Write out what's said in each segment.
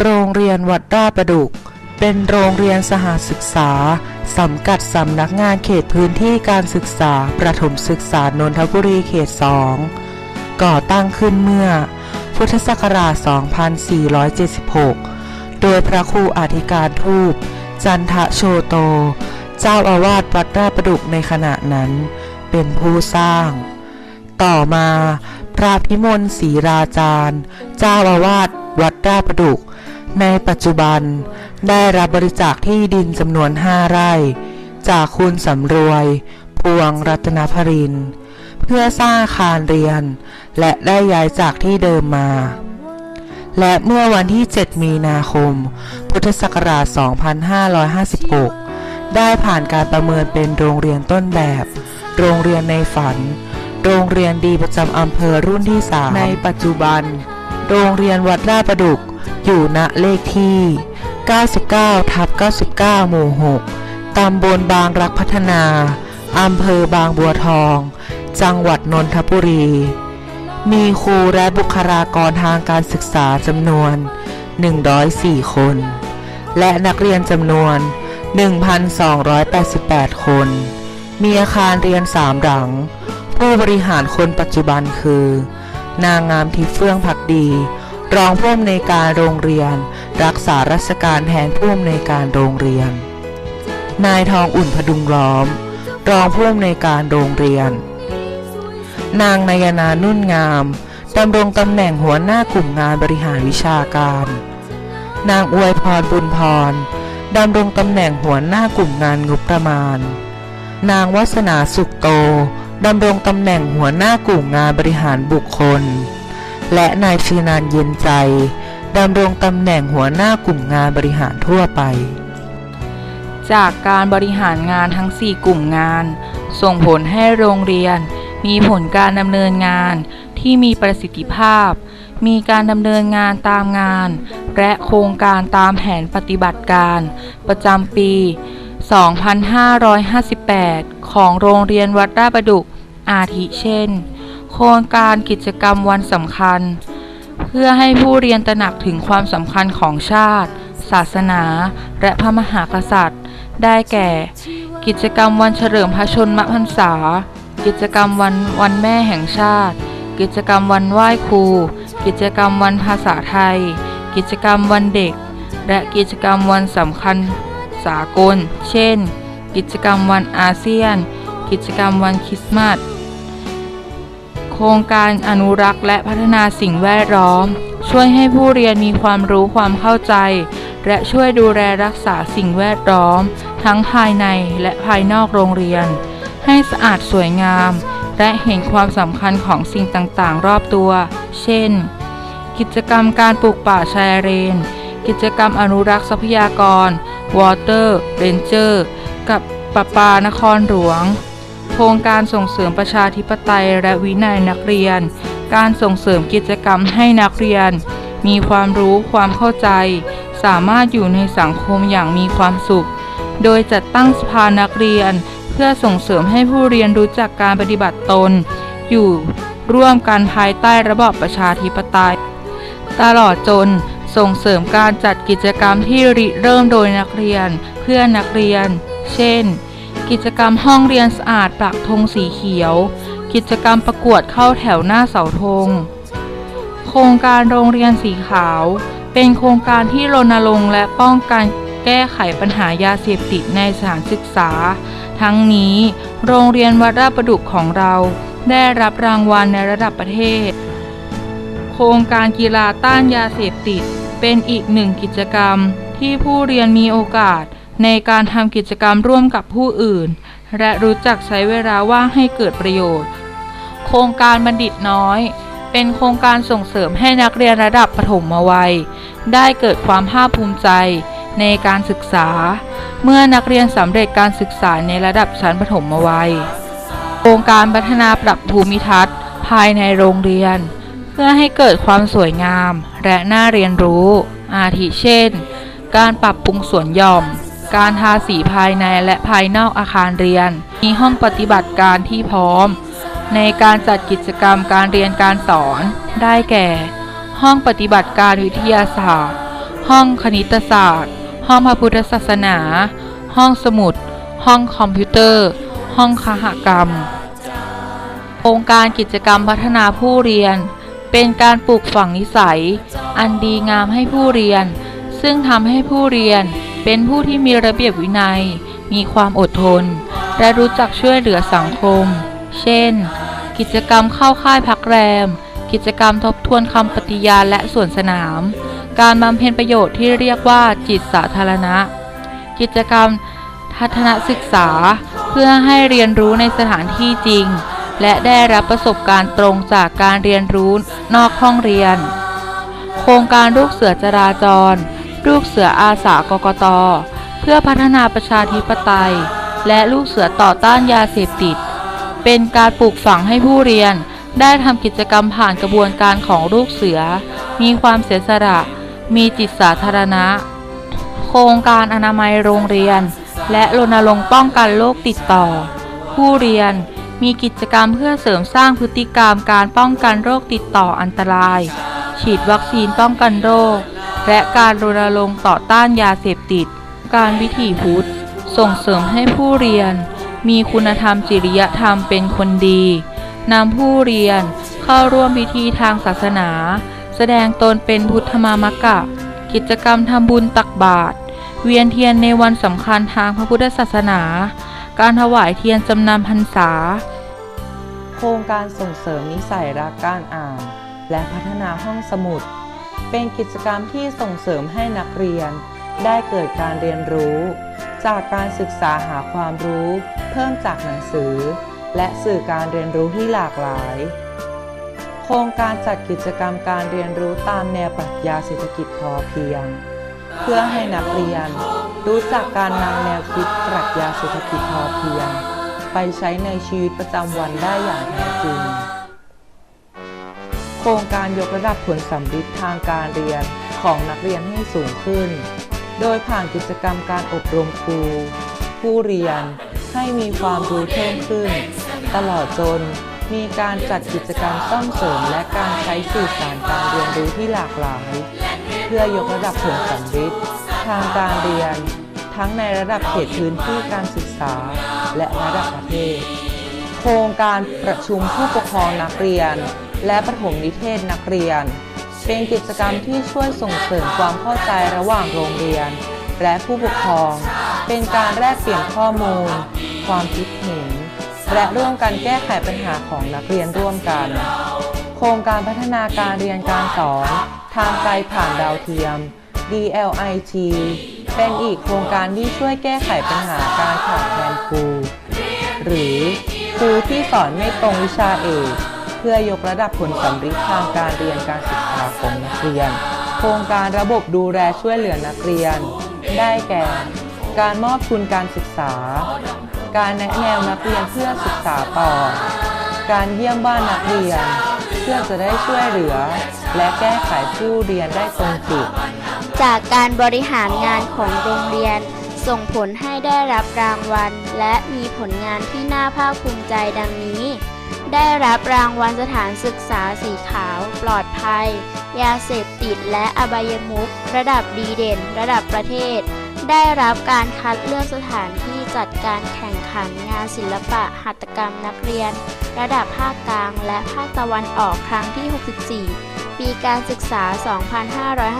โรงเรียนวัดราชประดุก เป็นโรงเรียนสหศึกษาสังกัดสำนักงานเขตพื้นที่การศึกษา ประถมศึกษานนทบุรีเขต 2 ก่อตั้งขึ้นเมื่อ พุทธศักราช 2476 โดยพระครูอธิการทูปจันทะโชโต เจ้าอาวาสวัดราชประดุกในขณะนั้น เป็นผู้สร้าง ต่อมา พระพิมลศรีราจารย์ เจ้าอาวาสวัดราชประดุก ในปัจจุบันได้รับบริจาคที่ดินจำนวนห้าไร่ จากคุณสำรวย พวงรัตนพริน เพื่อสร้างอาคารเรียน และได้ย้ายจากที่เดิมมา และเมื่อวันที่ 7 มีนาคม พุทธศักราช 2556 ได้ผ่านการประเมินเป็นโรงเรียนต้นแบบ โรงเรียนในฝัน โรงเรียนดีประจำอำเภอรุ่นที่ 3 ในปัจจุบัน โรงเรียนวัดราชประดุก อยู่ณเลขที่ 99ทับ99 หมู่ 6 ตำบลบางรักพัฒนา อำเภอบางบัวทอง จังหวัดนนทบุรี มีครูและบุคลากรทางการศึกษาจำนวน 104 คน และนักเรียนจำนวน 1,288 คน มีอาคารเรียน3หลัง ผู้บริหารคนปัจจุบันคือ นางงามทิพย์เฟื่องพักดี รองผู้อำนวยการโรงเรียน รักษาราชการแทนผู้อำนวยการโรงเรียน นายทองอุ่นพดุงล้อม รองผู้อำนวยการโรงเรียน นางนายนานุ่นงามดำรงตำแหน่งหัวหน้ากลุ่มงานบริหารวิชาการ นางอวยพรบุญพรดำรงตำแหน่งหัวหน้ากลุ่มงานงบประมาณ นางวัสนาสุขโตดำรงตำแหน่งหัวหน้ากลุ่มงานบริหารบุคคล และนายชีนานเย็นใจดำรงตำแหน่งหัวหน้ากลุ่มงานบริหารทั่วไป จากการบริหารงานทั้ง 4 กลุ่มงาน ส่งผลให้โรงเรียน มีผลการดำเนินงานที่มีประสิทธิภาพ มีการดำเนินงานตามงาน และโครงการตามแผนปฏิบัติการ ประจำปี 2558 ของโรงเรียนวัดราชประดุกอาทิเช่น โครงการกิจกรรมวันสำคัญ เพื่อให้ผู้เรียนตระหนักถึงความสำคัญของชาติ ศาสนา และพระมหากษัตริย์ ได้แก่ กิจกรรมวันเฉลิมพระชนมพรรษา กิจกรรมวันวันแม่แห่งชาติ กิจกรรมวันไหว้ครู กิจกรรมวันภาษาไทย กิจกรรมวันเด็ก และกิจกรรมวันสำคัญสากล เช่น กิจกรรมวันอาเซียน กิจกรรมวันคริสต์มาส โครงการอนุรักษ์และพัฒนาสิ่งแวดล้อม ช่วยให้ผู้เรียนมีความรู้ความเข้าใจ และช่วยดูแลรักษาสิ่งแวดล้อม ทั้งภายในและภายนอกโรงเรียน ให้สะอาดสวยงาม และเห็นความสำคัญของสิ่งต่างๆ รอบตัว เช่น กิจกรรมการปลูกป่าชายเลน กิจกรรมอนุรักษ์ทรัพยากร Water Ranger กับประปานครหลวง ครงการส่งเสริมประชาธิปไตยและวินัยนักเรียน การส่งเสริมกิจกรรมให้นักเรียน มีความรู้ความเข้าใจ สามารถอยู่ในสังคมอย่างมีความสุข โดยจัดตั้งสภานักเรียน เพื่อส่งเสริมให้ผู้เรียนรู้จักการปฏิบัติตน อยู่ร่วมกันภายใต้ระบอบประชาธิปไตย ตลอดจนส่งเสริมการจัดกิจกรรมที่ริเริ่มโดยนักเรียน เพื่อนักเรียน เช่น กิจกรรมห้องเรียนสะอาดปักธงสีเขียว กิจกรรมประกวดเข้าแถวหน้าเสาธง โครงการโรงเรียนสีขาว เป็นโครงการที่รณรงค์และป้องกันแก้ไขปัญหายาเสพติดในสถานศึกษา ทั้งนี้ โรงเรียนวัดราชประดุกของเราได้รับรางวัลในระดับประเทศ โครงการกีฬาต้านยาเสพติด เป็นอีกหนึ่งกิจกรรมที่ผู้เรียนมีโอกาส ในการทำกิจกรรมร่วมกับผู้อื่น และรู้จักใช้เวลาว่างให้เกิดประโยชน์ โครงการบัณฑิตน้อย เป็นโครงการส่งเสริมให้นักเรียนระดับประถมวัย ได้เกิดความภาคภูมิใจในการศึกษา เมื่อนักเรียนสำเร็จการศึกษาในระดับชั้นประถมวัย โครงการพัฒนาปรับภูมิทัศน์ ภายในโรงเรียน เพื่อให้เกิดความสวยงาม และน่าเรียนรู้ อาทิเช่น การปรับปรุงสวนหย่อม การทาสีภายในและภายนอกอาคารเรียน มีห้องปฏิบัติการที่พร้อม ในการจัดกิจกรรมการเรียนการสอน ได้แก่ ห้องปฏิบัติการวิทยาศาสตร์ ห้องคณิตศาสตร์ ห้องพระพุทธศาสนา ห้องสมุด ห้องคอมพิวเตอร์ ห้องคหกรรมโครงการกิจกรรมพัฒนาผู้เรียน เป็นการปลูกฝังนิสัย อันดีงามให้ผู้เรียน ซึ่งทำให้ผู้เรียน เป็นผู้ที่มีระเบียบวินัย มีความอดทน และรู้จักช่วยเหลือสังคม เช่น กิจกรรมเข้าค่ายพักแรม กิจกรรมทบทวนคำปฏิญาณและสวนสนาม การบำเพ็ญประโยชน์ที่เรียกว่าจิตสาธารณะ กิจกรรมทัศนศึกษา เพื่อให้เรียนรู้ในสถานที่จริง และได้รับประสบการณ์ตรงจากการเรียนรู้นอกห้องเรียน โครงการลูกเสือจราจร ลูกเสืออาสากกต เพื่อพัฒนาประชาธิปไตย และลูกเสือต่อต้านยาเสพติด เป็นการปลูกฝังให้ผู้เรียนได้ทำกิจกรรมผ่านกระบวนการของลูกเสือ มีความเสียสละ มีจิตสาธารณะ โครงการอนามัยโรงเรียน และรณรงค์ป้องกันโรคติดต่อ ผู้เรียนมีกิจกรรมเพื่อเสริมสร้างพฤติกรรมการป้องกันโรคติดต่ออันตราย ฉีดวัคซีนป้องกันโรค และการรณรงค์ต่อต้านยาเสพติด การวิถีพุทธ ส่งเสริมให้ผู้เรียน มีคุณธรรมจริยธรรมเป็นคนดีนำผู้เรียนเข้าร่วมพิธีทางศาสนา แสดงตนเป็นพุทธมามกะ กิจกรรมทำบุญตักบาตรเวียนเทียนในวันสำคัญทางพระพุทธศาสนา การถวายเทียนจำนำพรรษา โครงการส่งเสริมนิสัยรักการอ่าน และพัฒนาห้องสมุด เป็นกิจกรรมที่ส่งเสริมให้นักเรียน ได้เกิดการเรียนรู้ จากการศึกษาหาความรู้ เพิ่มจากหนังสือ และสื่อการเรียนรู้ที่หลากหลาย โครงการจัดกิจกรรมการเรียนรู้ตามแนวปรัชญาเศรษฐกิจพอเพียง เพื่อให้นักเรียน รู้จักการนำแนวคิดปรัชญาเศรษฐกิจพอเพียง ไปใช้ในชีวิตประจำวันได้อย่างแท้จริง โครงการยกระดับผลสัมฤทธิ์ทางการเรียนของนักเรียนให้สูงขึ้น โดยผ่านกิจกรรมการอบรมครู ผู้เรียนให้มีความรู้เพิ่มขึ้น ตลอดจนมีการจัดกิจกรรมซ่อมเสริมและการใช้สื่อสารการเรียนรู้ที่หลากหลาย เพื่อยกระดับผลสัมฤทธิ์ทางการเรียน ทั้งในระดับเขตพื้นที่การศึกษา และระดับประเทศ โครงการประชุมผู้ปกครองนักเรียน และประถมนิเทศนักเรียน เป็นกิจกรรมที่ช่วยส่งเสริมความเข้าใจระหว่างโรงเรียน และผู้ปกครอง เป็นการแลกเปลี่ยนข้อมูล ความคิดเห็น และร่วมกันแก้ไขปัญหาของนักเรียนร่วมกัน โครงการพัฒนาการเรียนการสอน ทางไกลผ่านดาวเทียม DLIT เป็นอีกโครงการที่ช่วยแก้ไขปัญหาการขาดแคลนครู หรือครูที่สอนไม่ตรงวิชาเอก พื่อยกระดับผลสัมฤทธิ์ทางการเรียนการศึกษาของนักเรียน โครงการระบบดูแลช่วยเหลือนักเรียน ได้แก่ การมอบทุนการศึกษา การแนะแนวนักเรียนเพื่อศึกษาต่อ การเยี่ยมบ้านนักเรียน เพื่อจะได้ช่วยเหลือ และแก้ไขผู้เรียนได้ตรงจุด จากการบริหารงานของโรงเรียนส่งผลให้ได้รับรางวัล และมีผลงานที่น่าภาคภูมิใจดังนี้ ได้รับรางวัลสถานศึกษาสีขาว ปลอดภัย ยาเสพติดและอบายมุขระดับดีเด่น ระดับประเทศ ได้รับการคัดเลือกสถานที่จัดการแข่งขันงานศิลปะหัตถกรรมนักเรียน ระดับภาคกลางและภาคตะวันออกครั้งที่ 64 ปีการศึกษา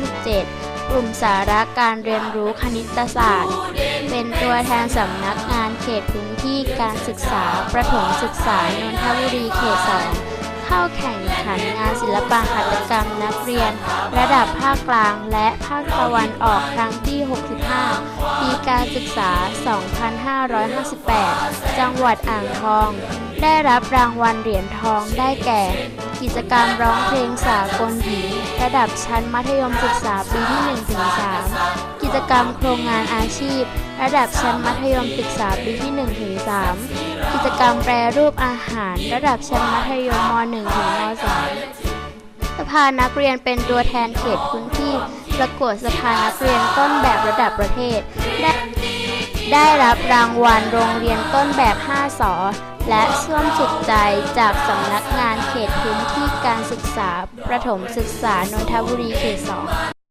2557 กลุ่มสาระการเรียนรู้คณิตศาสตร์ เป็นตัวแทนสำนักงานเขตพื้นที่การศึกษา ประถมศึกษานนทบุรีเขต 2 เข้าแข่งขันงานศิลปะหัตถกรรมนักเรียน ระดับภาคกลางและภาคตะวันออกครั้งที่ 65 ปีการศึกษา 2558 จังหวัดอ่างทอง ได้รับรางวัลเหรียญทองได้แก่ กิจกรรมร้องเพลงสากลหญิงระดับชั้นมัธยมศึกษาปีที่ 1-3 กิจกรรมโครงงานอาชีพ ระดับชั้นมัธยมศึกษาปีที่ 1-3 กิจกรรมแปรรูปอาหาร ระดับชั้นมัธยมม .1 ถึงม .3 สภานักเรียนเป็นตัวแทนเขตพื้นที่ประกวดสภานักเรียนต้นแบบระดับประเทศ ได้ได้รับรางวัลโรงเรียนต้นแบบ 5สอ และส่วมสุขใจจากสำนักงานเขตพื้นที่การศึกษาประถมศึกษานนทบุรีเขต2